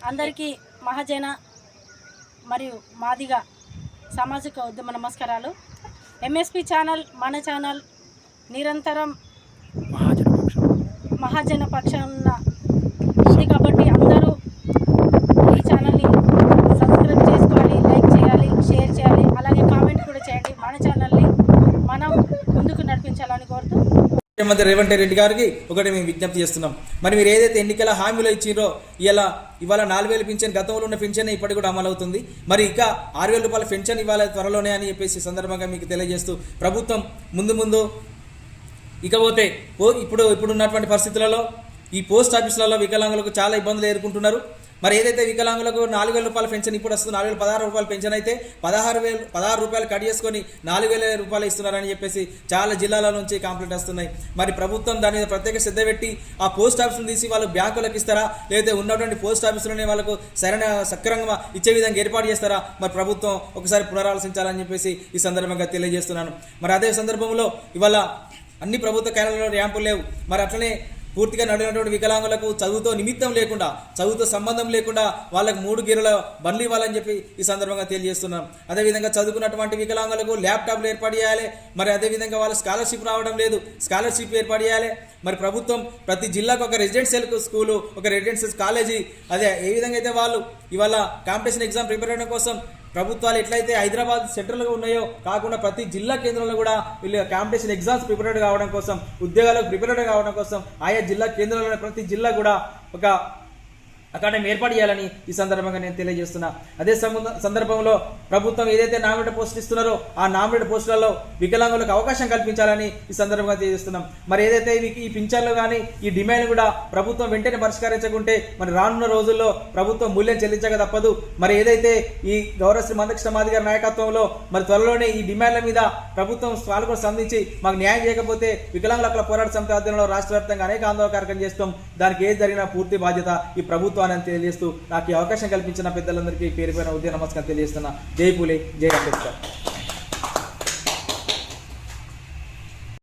అందరికీ మహాజన మరియు మాదిగ సామాజిక ఉద్యమ నమస్కారాలు. ఎంఎస్పి ఛానల్ మన ఛానల్ నిరంతరం మహాజన పక్షాన ఉంది కాబట్టి అందరూ ఈ ఛానల్ని సబ్స్క్రైబ్ చేసుకోవాలి లైక్ చేయాలి షేర్ చేయాలి అలాగే కామెంట్ కూడా చేయండి. మన ఛానల్ని మనం ముందుకు నడిపించాలని కోరుతూ ముఖ్యమంత్రి రేవంత్ రెడ్డి గారికి ఒకటి మేము విజ్ఞప్తి చేస్తున్నాం. మరి మీరు ఏదైతే ఎన్నికల హామీలో ఇచ్చిండ్రో ఇలా ఇవాళ నాలుగు వేలు పింఛన్ గతంలో ఉన్న పింఛన్ ఇప్పటికి కూడా అమలు అవుతుంది. మరి ఇంకా ఆరు వేల రూపాయల పెన్షన్ ఇవాళ త్వరలోనే అని చెప్పేసి సందర్భంగా మీకు తెలియజేస్తూ ప్రభుత్వం ముందు ముందు ఇకపోతే ఇప్పుడు ఇప్పుడు ఉన్నటువంటి పరిస్థితులలో ఈ పోస్ట్ ఆఫీసులలో వికలాంగులకు చాలా ఇబ్బందులు ఎదుర్కొంటున్నారు. మరి ఏదైతే వికలాంగులకు నాలుగు వేల రూపాయల పెన్షన్ ఇప్పుడు వస్తుంది నాలుగు వేల పదహారు రూపాయల పెన్షన్ అయితే పదహారు వేలు పదహారు రూపాయలు కట్ చేసుకొని నాలుగు వేల రూపాయలు ఇస్తున్నారని చెప్పేసి చాలా జిల్లాల నుంచి కంప్లైంట్ వస్తున్నాయి. మరి ప్రభుత్వం దాని మీద ప్రత్యేక శ్రద్ధ పెట్టి ఆ పోస్ట్ ఆఫీసులు తీసి వాళ్ళు బ్యాంకులకు ఇస్తారా? లేదా ఉన్నటువంటి పోస్ట్ ఆఫీసులోనే వాళ్ళకు సరైన సక్రమంగా ఇచ్చే విధంగా ఏర్పాటు చేస్తారా? మరి ప్రభుత్వం ఒకసారి పునరాలోచించాలని చెప్పేసి ఈ సందర్భంగా తెలియజేస్తున్నాను. మరి అదే సందర్భంలో ఇవాళ అన్ని ప్రభుత్వ కార్యాలయంలో ర్యాంపులు లేవు. మరి అట్లనే పూర్తిగా నడినటువంటి వికలాంగులకు చదువుతో నిమిత్తం లేకుండా చదువుతో సంబంధం లేకుండా వాళ్ళకు మూడు గిరల బండ్లు ఇవ్వాలని చెప్పి ఈ సందర్భంగా తెలియజేస్తున్నాం. అదేవిధంగా చదువుకున్నటువంటి వికలాంగులకు ల్యాప్టాప్లు ఏర్పాటు చేయాలి. మరి అదేవిధంగా వాళ్ళ స్కాలర్షిప్ రావడం లేదు. స్కాలర్షిప్ ఏర్పాటు చేయాలి. మరి ప్రభుత్వం ప్రతి జిల్లాకు ఒక రెసిడెన్షియల్ స్కూలు ఒక రెసిడెన్షియల్ కాలేజీ అదే ఏ విధంగా అయితే వాళ్ళు ఇవాళ కాంపిటీషన్ ఎగ్జామ్ ప్రిపేర్ అవ్వడం కోసం ప్రభుత్వాలు ఎట్లయితే హైదరాబాద్ సెంట్రల్గా ఉన్నాయో కాకుండా ప్రతి జిల్లా కేంద్రంలో కూడా వీళ్ళు కాంపిటీషన్ ఎగ్జామ్స్ ప్రిపేర్డ్ కావడం కోసం ఉద్యోగాలకు ప్రిపేర్డ్ కావడం కోసం ఆయా జిల్లా కేంద్రంలో ప్రతి జిల్లా కూడా ఒక అకాడమీ ఏర్పాటు చేయాలని ఈ సందర్భంగా నేను తెలియజేస్తున్నా. అదే సందర్భంలో ప్రభుత్వం ఏదైతే నామినేట్ పోస్టులు ఇస్తున్నారో ఆ నామినేట్ పోస్టులలో వికలాంగులకు అవకాశం కల్పించాలని ఈ సందర్భంగా తెలియజేస్తున్నాం. మరి ఏదైతే ఈ పింఛన్లు కానీ ఈ డిమాండ్ కూడా ప్రభుత్వం వెంటనే పరిష్కరించకుంటే మరి రానున్న రోజుల్లో ప్రభుత్వం మూల్యం చెల్లించక తప్పదు. మరి ఏదైతే ఈ గౌరవశ్రీ మందకృష్ణ మాది గారి నాయకత్వంలో మరి త్వరలోనే ఈ డిమాండ్ల మీద ప్రభుత్వం వాళ్ళు కూడా స్పందించి మాకు న్యాయం చేయకపోతే వికలాంగుల పోరాట సమితి ఆధ్వర్యంలో రాష్ట్ర వ్యాప్తంగా అనేక ఆందోళన కార్యక్రమం చేస్తాం. దానికి ఏది జరిగినా పూర్తి బాధ్యత ఈ ప్రభుత్వాన్ని అని తెలియజేస్తూ నాకు ఈ అవకాశం కల్పించిన పెద్దలందరికీ పేరు పైన ఉదయ నమస్కారం తెలియజేస్తున్న. జై పూలే జై అంబేద్కర్